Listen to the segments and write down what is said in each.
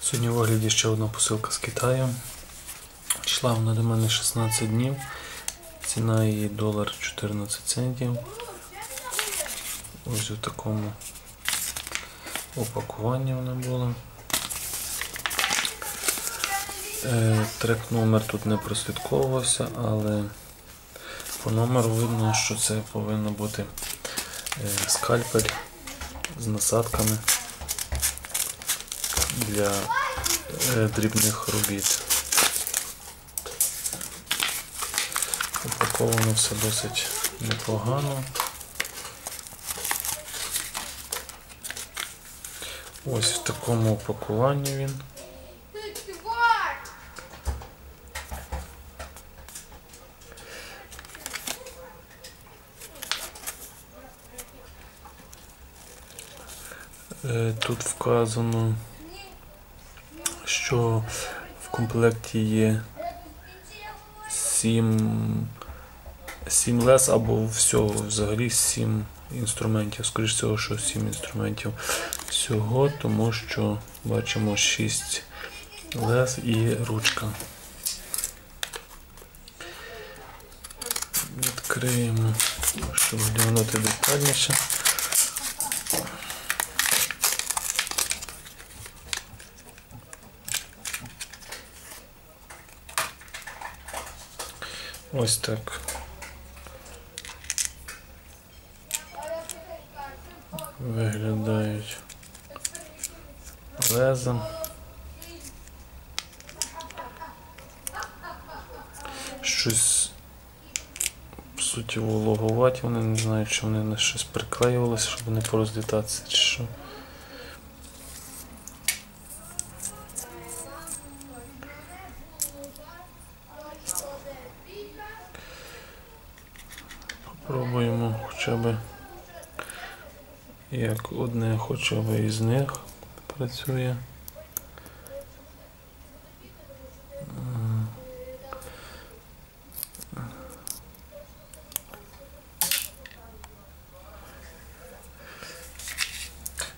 Сьогодні в огляді ще одна посилка з Китаю. Йшла вона до мене 16 днів. Ціна її долар 14 центів. Ось у такому упакуванні вона була. Е, Трек номер тут не прослідковувався, але по номеру видно, що це повинно бути е, скальпель з насадками для е, дрібних робіт. Упаковано все досить непогано. Ось в такому упакуванні він. Тут вказано, що в комплекті є 7, 7 лес або всього взагалі 7 інструментів. Скоріше всього, що 7 інструментів всього, тому що бачимо 6 лес і ручка. Відкриємо, щоб глянути детальніше. Ось так. Виглядають лезом. Щось в суті вологуваті, вони не знають, чи вони на щось приклеювалися, щоб не порозлітатися, чи що. Пробуємо хоча б як одне хоча б із них працює.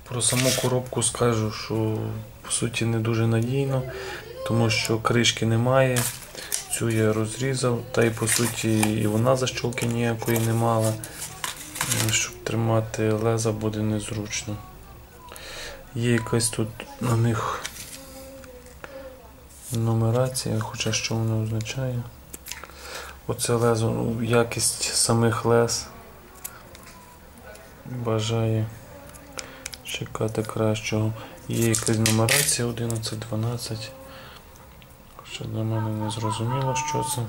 Про саму коробку скажу, що по суті не дуже надійно, тому що кришки немає. Цю я розрізав, та й по суті і вона защолки ніякої не мала. Е, Щоб тримати леза буде незручно. Є якась тут на них нумерація, хоча що воно означає. Оце лезо, ну, якість самих лез бажає чекати кращого. Є якась нумерація 11-12. Ще для мене не зрозуміло, що це.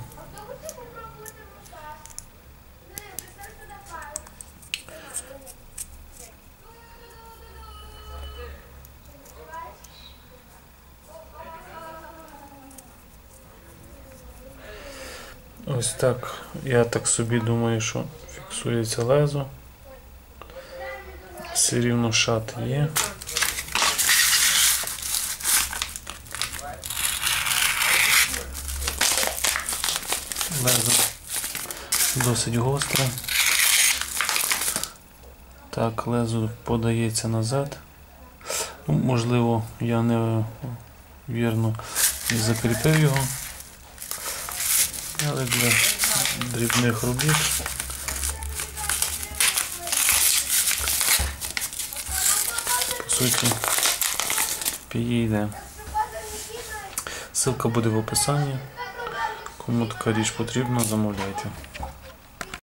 Ось так. Я так собі думаю, що фіксується лезо. Все рівно шат є. Лезо досить гостре. Так, лезо подається назад. Ну, можливо, я не вірно закріпив його. Але для дрібних робіт по суті підійде. Ссылка буде в описанні. Кому така річ потрібна, замовляйте.